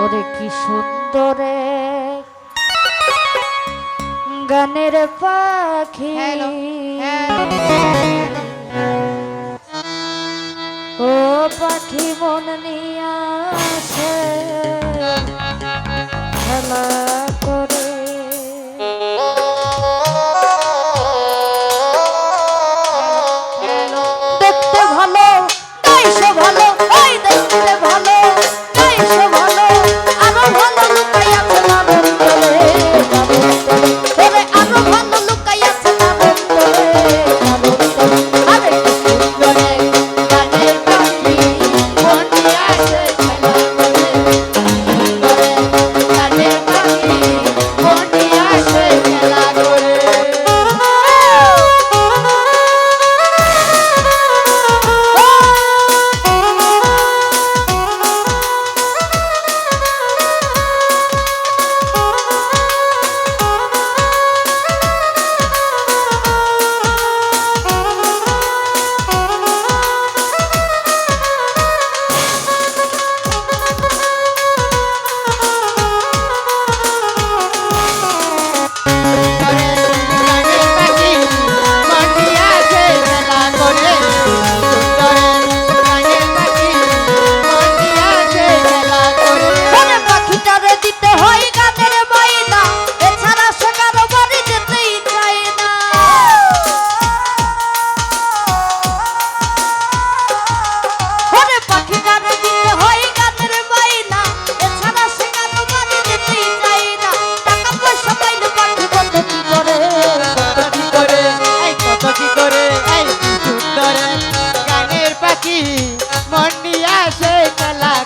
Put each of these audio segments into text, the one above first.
ওরে কি সুন্দরে? গানের পাখি। ও পাখি মন নিয়ে আসে। খেলা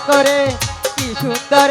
করে কি সুন্দর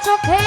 it's okay.